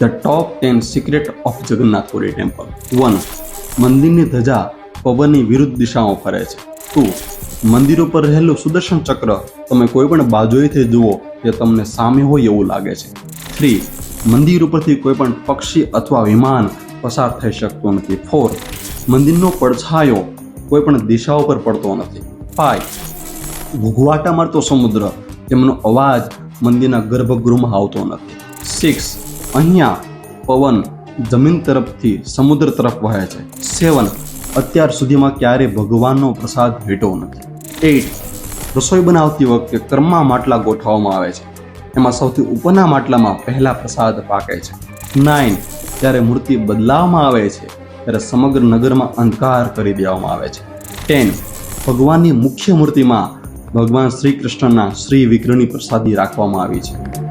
The top ten secret of Jagannathpuri temple one મંદિરની ધજા પવનની વિરુદ્ધ દિશામાં ફરે છે. ટુ મંદિર ઉપર રહેલું સુદર્શન ચક્ર તમે કોઈ પણ બાજુએથી જુઓ તે તમને સામે હોય એવું લાગે છે. થ્રી મંદિર ઉપરથી કોઈ પણ પક્ષી અથવા વિમાન પસાર થઈ શકતું નથી. ફોર મંદિરનો પડછાયો કોઈ પણ દિશા ઉપર પડતો નથી. ફાઈવ ઘૂઘવાટા મારતો સમુદ્ર તેમનો અવાજ મંદિરના ગર્ભગૃહમાં આવતો નથી. સિક્સ અહીંયા પવન જમીન તરફથી સમુદ્ર તરફ વહે છે. સેવન, અત્યાર સુધીમાં ક્યારે ભગવાનનો પ્રસાદ ભેટો નથી. એઇટ રસોઈ બનાવતી વખતે ક્રમમાં માટલા ગોઠવવામાં આવે છે. એમાં સૌથી ઉપરના માટલામાં પહેલા પ્રસાદ પાકે છે. નાઇન, જ્યારે મૂર્તિ બદલાવવામાં આવે છે, ત્યારે સમગ્ર નગરમાં અંધકાર કરી દેવામાં આવે છે. ટેન, ભગવાનની મુખ્ય મૂર્તિમાં ભગવાન શ્રી કૃષ્ણના શ્રી વિગ્રહની પ્રસાદી રાખવામાં આવી છે.